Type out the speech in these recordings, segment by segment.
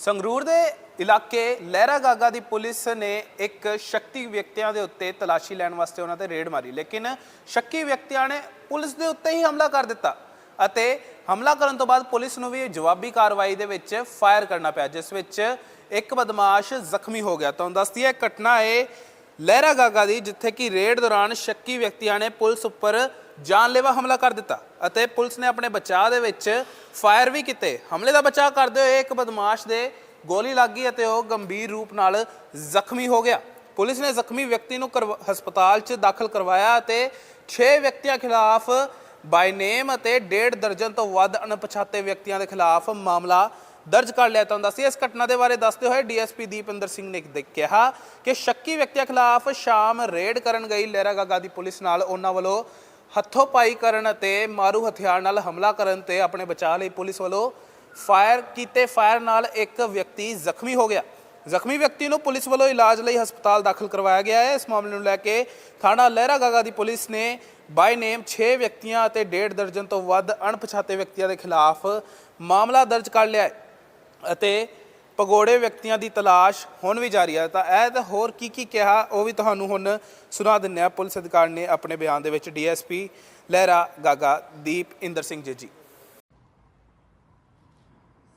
ਸੰਗਰੂਰ ਦੇ ਇਲਾਕੇ ਲਹਿਰਾ ਗਾਗਾ ਦੀ ਪੁਲਿਸ ਨੇ ਇੱਕ ਸ਼ੱਕੀ ਵਿਅਕਤੀਆਂ ਦੇ ਉੱਤੇ ਤਲਾਸ਼ੀ ਲੈਣ ਵਾਸਤੇ ਉਹਨਾਂ ਤੇ ਰੇਡ ਮਾਰੀ। ਲੇਕਿਨ ਸ਼ੱਕੀ ਵਿਅਕਤੀਆਂ ਨੇ ਪੁਲਿਸ ਦੇ ਉੱਤੇ ਹੀ ਹਮਲਾ ਕਰ ਦਿੱਤਾ ਅਤੇ ਹਮਲਾ ਕਰਨ ਤੋਂ ਬਾਅਦ ਪੁਲਿਸ ਨੂੰ ਵੀ ਜਵਾਬੀ ਕਾਰਵਾਈ ਦੇ ਵਿੱਚ ਫਾਇਰ ਕਰਨਾ ਪਿਆ, ਜਿਸ ਵਿੱਚ ਇੱਕ ਬਦਮਾਸ਼ ਜ਼ਖਮੀ ਹੋ ਗਿਆ। ਤੁਹਾਨੂੰ ਦੱਸਦੀ ਹੈ ਘਟਨਾ ਹੈ ਲਹਿਰਾ ਗਾਗਾ ਦੀ, ਜਿੱਥੇ ਕਿ ਰੇਡ ਦੌਰਾਨ ਸ਼ੱਕੀ ਵਿਅਕਤੀਆਂ ਨੇ ਪੁਲਿਸ ਉੱਪਰ ਜਾਨਲੇਵਾ ਹਮਲਾ ਕਰ ਦਿੱਤਾ ਅਤੇ ਪੁਲਿਸ ਨੇ ਆਪਣੇ ਬਚਾਅ ਦੇ ਵਿੱਚ ਫਾਇਰ ਵੀ ਕੀਤੇ। ਹਮਲੇ ਦਾ ਬਚਾਅ ਕਰਦੇ ਹੋਏ ਇੱਕ ਬਦਮਾਸ਼ ਦੇ ਗੋਲੀ ਲੱਗ ਗਈ ਅਤੇ ਉਹ ਗੰਭੀਰ ਰੂਪ ਨਾਲ ਜ਼ਖਮੀ ਹੋ ਗਿਆ। ਪੁਲਿਸ ਨੇ ਜ਼ਖਮੀ ਵਿਅਕਤੀ ਨੂੰ ਹਸਪਤਾਲ 'ਚ ਦਾਖਲ ਕਰਵਾਇਆ ਅਤੇ 6 ਵਿਅਕਤੀਆਂ ਖਿਲਾਫ ਬਾਈ ਨੇਮ ਅਤੇ ਡੇਢ ਦਰਜਨ ਤੋਂ ਵੱਧ ਅਣਪਛਾਤੇ ਵਿਅਕਤੀਆਂ ਦੇ ਖਿਲਾਫ ਮਾਮਲਾ ਦਰਜ ਕਰ ਲਿਆ ਤੁਹਾਨੂੰ ਸੀ। ਇਸ ਘਟਨਾ ਦੇ ਬਾਰੇ ਦੱਸਦੇ ਹੋਏ ਡੀਐਸਪੀ ਦੀਪਿੰਦਰ ਸਿੰਘ ਨੇ ਕਿਹਾ ਕਿ ਸ਼ੱਕੀ ਵਿਅਕਤੀਆਂ ਖਿਲਾਫ ਸ਼ਾਮ ਰੇਡ ਕਰਨ ਗਈ। ਲਹਿਰਾਗਾਗਾ ਦੀ ਪੁਲਿਸ ਨਾਲ ਉਹਨਾਂ ਵੱਲੋਂ ਹੱਥੋਂ ਪਾਈ ਕਰਨ ਅਤੇ ਮਾਰੂ ਹਥਿਆਰ ਨਾਲ ਹਮਲਾ ਕਰਨ ਤੇ ਆਪਣੇ ਬਚਾਅ ਲਈ ਪੁਲਿਸ ਵੱਲੋਂ ਫਾਇਰ ਕੀਤੇ ਫਾਇਰ ਨਾਲ ਇੱਕ ਵਿਅਕਤੀ ਜ਼ਖਮੀ ਹੋ ਗਿਆ। ਜ਼ਖਮੀ ਵਿਅਕਤੀ ਨੂੰ ਪੁਲਿਸ ਵੱਲੋਂ ਇਲਾਜ ਲਈ ਹਸਪਤਾਲ ਦਾਖਲ ਕਰਵਾਇਆ ਗਿਆ ਹੈ। ਇਸ ਮਾਮਲੇ ਨੂੰ ਲੈ ਕੇ ਥਾਣਾ ਲਹਿਰਾ ਗਾਗਾ ਦੀ ਪੁਲਿਸ ਨੇ ਬਾਈ ਨੇਮ 6 ਵਿਅਕਤੀਆਂ ਅਤੇ ਡੇਢ ਦਰਜਨ ਤੋਂ ਵੱਧ ਅਣਪਛਾਤੇ ਵਿਅਕਤੀਆਂ ਦੇ ਖਿਲਾਫ ਮਾਮਲਾ ਦਰਜ ਕਰ ਲਿਆ ਹੈ ਅਤੇ ਪਗੋੜੇ ਵਿਅਕਤੀਆਂ ਦੀ ਤਲਾਸ਼ ਹੁਣ ਵੀ ਜਾਰੀ ਹੈ। ਤਾਂ ਇਹ ਤਾਂ ਹੋਰ ਕੀ ਕੀ ਕਿਹਾ ਉਹ ਵੀ ਤੁਹਾਨੂੰ ਹੁਣ ਸੁਣਾ ਦਿੰਨੇ ਆ ਪੁਲਿਸ ਅਧਿਕਾਰੀ ਨੇ ਆਪਣੇ ਬਿਆਨ ਦੇ ਵਿੱਚ ਡੀਐਸਪੀ ਲਹਿਰਾ ਗਾਗਾ ਦੀਪ ਇੰਦਰ ਸਿੰਘ ਜੀ ਜੀ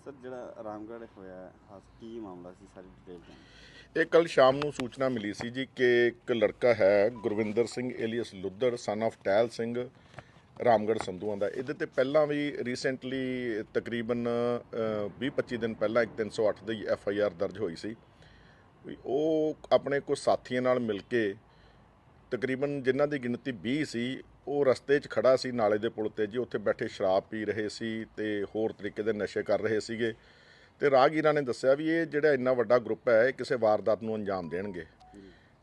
ਸਰ ਜਿਹੜਾ ਰਾਮਗੜ੍ਹ ਹੋਇਆ ਹੈ, ਹਾਂ ਕੀ ਮਾਮਲਾ ਸੀ ਸਾਰੀ ਡਿਟੇਲ ਜਾਣੋ ਇਹ ਕੱਲ ਸ਼ਾਮ ਨੂੰ ਸੂਚਨਾ ਮਿਲੀ ਸੀ ਜੀ ਕਿ ਇੱਕ ਲੜਕਾ ਹੈ Gurvinder Singh alias Luddar son of Tel Singh. Ramgarh Sandhuan ਦਾ। ਇਹਦੇ ਤੇ ਪਹਿਲਾਂ ਵੀ ਰੀਸੈਂਟਲੀ ਤਕਰੀਬਨ 20-25 ਦਿਨ ਪਹਿਲਾਂ ਇੱਕ 308 ਦੀ ਐਫ ਆਈ ਆਰ ਦਰਜ ਹੋਈ ਸੀ। ਵੀ ਉਹ ਆਪਣੇ ਕੁਝ ਸਾਥੀਆਂ ਨਾਲ ਮਿਲ ਕੇ ਤਕਰੀਬਨ ਜਿਨ੍ਹਾਂ ਦੀ ਗਿਣਤੀ 20 ਸੀ, ਉਹ ਰਸਤੇ 'ਚ ਖੜਾ ਸੀ ਨਾਲੇ ਦੇ ਪੁਲ ਤੇ ਜੀ। ਉੱਥੇ ਬੈਠੇ ਸ਼ਰਾਬ ਪੀ ਰਹੇ ਸੀ ਤੇ ਹੋਰ ਤਰੀਕੇ ਦੇ ਨਸ਼ੇ ਕਰ ਰਹੇ ਸੀਗੇ। ਤੇ ਰਾਹਗੀਰਾਂ ਨੇ ਦੱਸਿਆ ਵੀ ਇਹ ਜਿਹੜਾ ਇੰਨਾ ਵੱਡਾ ਗਰੁੱਪ ਹੈ, ਇਹ ਕਿਸੇ ਵਾਰਦਾਤ ਨੂੰ ਅੰਜਾਮ ਦੇਣਗੇ।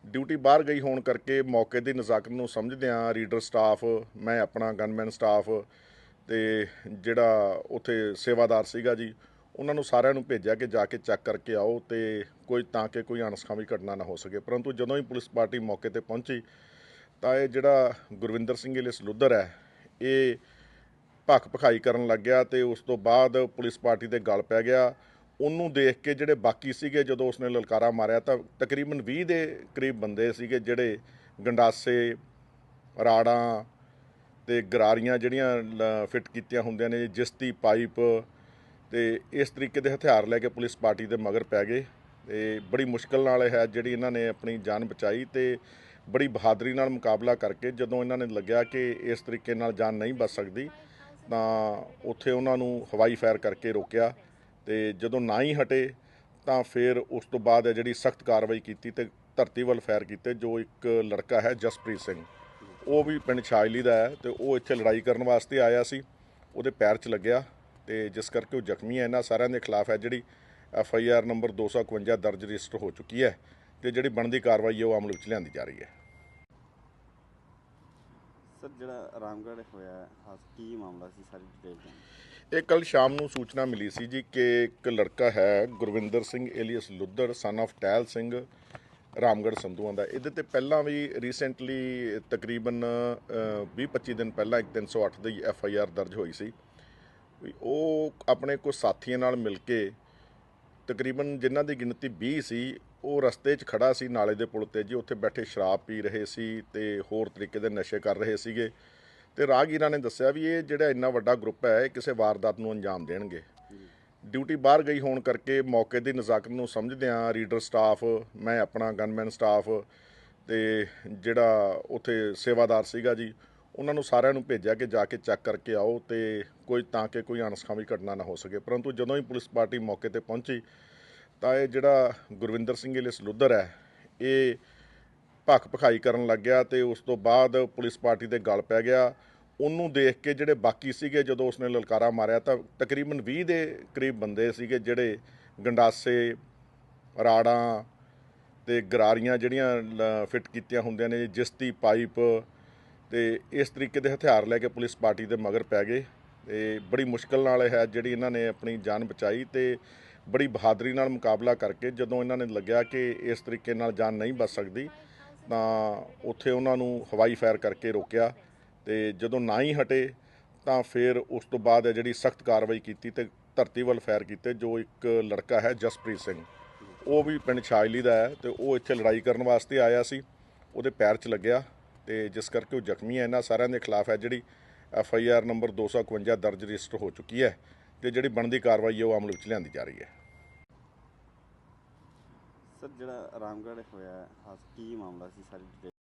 ਡਿਊਟੀ ਬਾਹਰ ਗਈ ਹੋਣ ਕਰਕੇ ਮੌਕੇ ਦੀ ਨਜ਼ਾਕਤ ਨੂੰ ਸਮਝਦਿਆਂ ਰੀਡਰ ਸਟਾਫ, ਮੈਂ ਆਪਣਾ ਗਨਮੈਨ ਸਟਾਫ ਤੇ ਜਿਹੜਾ ਉੱਥੇ ਸੇਵਾਦਾਰ ਸੀਗਾ ਜੀ, ਉਹਨਾਂ ਨੂੰ ਸਾਰਿਆਂ ਨੂੰ ਭੇਜਿਆ ਕਿ ਜਾ ਕੇ ਚੈੱਕ ਕਰਕੇ ਆਓ ਤੇ ਕੋਈ ਤਾਂ ਕਿ ਕੋਈ ਅਣਸਖਾਵੀ ਘਟਨਾ ਨਾ ਹੋ ਸਕੇ। ਪਰੰਤੂ ਜਦੋਂ ਹੀ ਪੁਲਿਸ ਪਾਰਟੀ ਮੌਕੇ ਤੇ ਪਹੁੰਚੀ, ਤਾਂ ਇਹ ਜਿਹੜਾ ਗੁਰਵਿੰਦਰ ਸਿੰਘ ਇਲਿਸ ਲੁੱਦਰ ਹੈ, ਇਹ ਭੱਖ ਭਖਾਈ ਕਰਨ ਲੱਗ ਗਿਆ ਤੇ ਉਸ ਤੋਂ ਬਾਅਦ ਪੁਲਿਸ ਪਾਰਟੀ ਦੇ ਗਲ ਪੈ ਗਿਆ। ਉਹਨੂੰ ਦੇਖ ਕੇ ਜਿਹੜੇ ਬਾਕੀ ਸੀਗੇ ਜਦੋਂ ਉਸਨੇ ਲਲਕਾਰਾ ਮਾਰਿਆ ਤਾਂ ਤਕਰੀਬਨ 20 ਦੇ ਕਰੀਬ ਬੰਦੇ ਸੀਗੇ ਜਿਹੜੇ ਗੰਡਾਸੇ, ਰਾੜਾਂ ਤੇ ਗਰਾਰੀਆਂ ਜਿਹੜੀਆਂ ਫਿੱਟ ਕੀਤੀਆਂ ਹੁੰਦੀਆਂ ਨੇ, ਜਿਸਤੀ ਪਾਈਪ ਤੇ ਇਸ ਤਰੀਕੇ ਦੇ ਹਥਿਆਰ ਲੈ ਕੇ ਪੁਲਿਸ ਪਾਰਟੀ ਦੇ ਮਗਰ ਪੈ ਗਏ ਤੇ ਬੜੀ ਮੁਸ਼ਕਲ ਨਾਲ ਇਹ ਹੈ ਜਿਹੜੀ ਇਹਨਾਂ ਨੇ ਆਪਣੀ ਜਾਨ ਬਚਾਈ ਤੇ ਬੜੀ ਬਹਾਦਰੀ ਨਾਲ ਮੁਕਾਬਲਾ ਕਰਕੇ ਜਦੋਂ ਇਹਨਾਂ ਨੇ ਲੱਗਿਆ ਕਿ ਇਸ ਤਰੀਕੇ ਨਾਲ ਜਾਨ ਨਹੀਂ ਬਚ ਸਕਦੀ ਤਾਂ ਉੱਥੇ ਉਹਨਾਂ ਨੂੰ ਹਵਾਈ ਫਾਇਰ ਕਰਕੇ ਰੋਕਿਆ। ਤੇ ਜਦੋਂ ਨਾ ਹੀ ਹਟੇ, ਤਾਂ ਫਿਰ ਉਸ ਤੋਂ ਬਾਅਦ ਹੈ ਜਿਹੜੀ ਸਖਤ ਕਾਰਵਾਈ ਕੀਤੀ ਤੇ ਧਰਤੀ ਵੱਲ ਫਾਇਰ ਕੀਤੇ, ਜੋ ਇੱਕ ਲੜਕਾ ਹੈ ਜਸਪ੍ਰੀਤ ਸਿੰਘ। ਉਹ ਵੀ ਪਿੰਡ ਛਾਜਲੀ ਦਾ ਹੈ ਤੇ ਉਹ ਇੱਥੇ ਲੜਾਈ ਕਰਨ ਵਾਸਤੇ ਆਇਆ ਸੀ। ਉਹਦੇ ਪੈਰ 'ਚ ਲੱਗਿਆ ਤੇ ਜਿਸ ਕਰਕੇ ਉਹ ਜ਼ਖਮੀ ਹੈ। ਇਹਨਾਂ ਸਾਰਿਆਂ ਦੇ ਖਿਲਾਫ ਹੈ ਜਿਹੜੀ ਐਫ ਆਈ ਆਰ ਨੰਬਰ 251 ਦਰਜ ਰਜਿਸਟਰ ਹੋ ਚੁੱਕੀ ਹੈ ਤੇ ਜਿਹੜੀ ਬਣਦੀ ਕਾਰਵਾਈ ਹੈ ਉਹ ਅਮਲ ਵਿੱਚ ਲਿਆਂਦੀ ਜਾ ਰਹੀ ਹੈ। ਸਰ ਜਿਹੜਾ ਰਾਮਗੜ੍ਹ ਹੋਇਆ ਹੈ, ਕੀ ਮਾਮਲਾ ਸੀ ਸਾਰੀ ਡਿਟੇਲ ਜਾਣੋ ਇਹ ਕੱਲ ਸ਼ਾਮ ਨੂੰ ਸੂਚਨਾ ਮਿਲੀ ਸੀ ਜੀ ਕਿ ਇੱਕ ਲੜਕਾ ਹੈ Gurvinder Singh alias Luddar son of Tel Singh Ramgarh Sandhuan ਦਾ। ਇਹਦੇ ਤੇ ਪਹਿਲਾਂ ਵੀ ਰੀਸੈਂਟਲੀ ਤਕਰੀਬਨ 20-25 ਦਿਨ ਪਹਿਲਾਂ ਇੱਕ 308 ਦੀ ਐਫ ਆਈ ਆਰ ਦਰਜ ਹੋਈ ਸੀ। ਵੀ ਉਹ ਆਪਣੇ ਕੁਝ ਸਾਥੀਆਂ ਨਾਲ ਮਿਲ ਕੇ ਤਕਰੀਬਨ ਜਿਨ੍ਹਾਂ ਦੀ ਗਿਣਤੀ 20 ਸੀ ਉਹ ਰਸਤੇ 'ਚ ਖੜਾ ਸੀ ਨਾਲੇ ਦੇ ਪੁਲ ਤੇ ਜੀ, ਉੱਥੇ ਬੈਠੇ ਸ਼ਰਾਬ ਪੀ ਰਹੇ ਸੀ ਤੇ ਹੋਰ ਤਰੀਕੇ ਦੇ ਨਸ਼ੇ ਕਰ ਰਹੇ ਸੀਗੇ। ਤੇ ਰਾਹਗੀਰਾਂ ਨੇ ਦੱਸਿਆ ਵੀ ਇਹ ਜਿਹੜਾ ਇੰਨਾ ਵੱਡਾ ਗਰੁੱਪ ਹੈ, ਇਹ ਕਿਸੇ ਵਾਰਦਾਤ ਨੂੰ ਅੰਜਾਮ ਦੇਣਗੇ। ਡਿਊਟੀ ਬਾਹਰ ਗਈ ਹੋਣ ਕਰਕੇ ਮੌਕੇ ਦੀ ਨਜ਼ਾਕਤ ਨੂੰ ਸਮਝਦਿਆਂ ਰੀਡਰ ਸਟਾਫ, ਮੈਂ ਆਪਣਾ ਗਨਮੈਨ ਸਟਾਫ ਤੇ ਜਿਹੜਾ ਉੱਥੇ ਸੇਵਾਦਾਰ ਸੀਗਾ ਜੀ, ਉਹਨਾਂ ਨੂੰ ਸਾਰਿਆਂ ਨੂੰ ਭੇਜਿਆ ਕਿ ਜਾ ਕੇ ਚੈੱਕ ਕਰਕੇ ਆਓ ਤੇ ਕੋਈ ਤਾਂ ਕਿ ਕੋਈ ਅਣਸਖਾਵੀ ਘਟਨਾ ਨਾ ਹੋ ਸਕੇ। ਪਰੰਤੂ ਜਦੋਂ ਹੀ ਪੁਲਿਸ ਪਾਰਟੀ ਮੌਕੇ ਤੇ ਪਹੁੰਚੀ ਤਾਂ ਇਹ ਜਿਹੜਾ ਗੁਰਵਿੰਦਰ ਸਿੰਘ ਇਲਿਸ ਲੁੱਦਰ ਹੈ, ਇਹ ਭੱਖ ਭਖਾਈ ਕਰਨ ਲੱਗ ਗਿਆ ਤੇ ਉਸ ਤੋਂ ਬਾਅਦ ਪੁਲਿਸ ਪਾਰਟੀ ਦੇ ਗਲ ਪੈ ਗਿਆ। ਉਹਨੂੰ ਦੇਖ ਕੇ ਜਿਹੜੇ ਬਾਕੀ ਸੀਗੇ, ਜਦੋਂ ਉਸਨੇ ਲਲਕਾਰਾ ਮਾਰਿਆ ਤਾਂ ਤਕਰੀਬਨ 20 ਦੇ ਕਰੀਬ ਬੰਦੇ ਸੀਗੇ ਜਿਹੜੇ ਗੰਡਾਸੇ, ਰਾੜਾਂ ਤੇ ਗਰਾਰੀਆਂ ਜਿਹੜੀਆਂ ਫਿੱਟ ਕੀਤੀਆਂ ਹੁੰਦੀਆਂ ਨੇ, ਜਿਸਤੀ ਪਾਈਪ ਤੇ ਇਸ ਤਰੀਕੇ ਦੇ ਹਥਿਆਰ ਲੈ ਕੇ ਪੁਲਿਸ ਪਾਰਟੀ ਦੇ ਮਗਰ ਪੈ ਗਏ। ਤੇ ਬੜੀ ਮੁਸ਼ਕਲ ਨਾਲ ਇਹ ਹੈ ਜਿਹੜੀ ਇਹਨਾਂ ਨੇ ਆਪਣੀ ਜਾਨ ਬਚਾਈ ਤੇ ਬੜੀ ਬਹਾਦਰੀ ਨਾਲ ਮੁਕਾਬਲਾ ਕਰਕੇ ਜਦੋਂ ਇਹਨਾਂ ਨੇ ਲੱਗਿਆ ਕਿ ਇਸ ਤਰੀਕੇ ਨਾਲ ਜਾਨ ਨਹੀਂ ਬਚ ਸਕਦੀ, ਤਾਂ ਉੱਥੇ ਉਹਨਾਂ ਨੂੰ ਹਵਾਈ ਫਾਇਰ ਕਰਕੇ ਰੋਕਿਆ ਤੇ ਜਦੋਂ ਨਾ ਹੀ ਹਟੇ, ਤਾਂ ਫਿਰ ਉਸ ਤੋਂ ਬਾਅਦ ਹੈ ਜਿਹੜੀ ਸਖਤ ਕਾਰਵਾਈ ਕੀਤੀ ਤੇ ਧਰਤੀ ਵੱਲ ਫਾਇਰ ਕੀਤੇ, ਜੋ ਇੱਕ ਲੜਕਾ ਹੈ ਜਸਪ੍ਰੀਤ ਸਿੰਘ। ਉਹ ਵੀ ਪਿੰਡ ਛਾਜਲੀ ਦਾ ਹੈ ਤੇ ਉਹ ਇੱਥੇ ਲੜਾਈ ਕਰਨ ਵਾਸਤੇ ਆਇਆ ਸੀ। ਉਹਦੇ ਪੈਰ 'ਚ ਲੱਗਿਆ ਤੇ ਜਿਸ ਕਰਕੇ ਉਹ ਜ਼ਖਮੀ ਹੈ। ਇਹਨਾਂ ਸਾਰਿਆਂ ਦੇ ਖਿਲਾਫ ਹੈ ਜਿਹੜੀ ਐਫ ਆਈ ਆਰ ਨੰਬਰ 251 ਦਰਜ ਰਜਿਸਟਰ ਹੋ ਚੁੱਕੀ ਹੈ ਤੇ ਜਿਹੜੀ ਬਣਦੀ ਕਾਰਵਾਈ ਹੈ ਉਹ ਅਮਲ ਵਿੱਚ ਲਿਆਂਦੀ ਜਾ ਰਹੀ ਹੈ। ਸਰ ਜਿਹੜਾ ਰਾਮਗੜ੍ਹ ਹੋਇਆ ਹਾਸ ਕੀ ਮਾਮਲਾ ਸੀ ਸਾਰੀ ਡਿਟੇਲ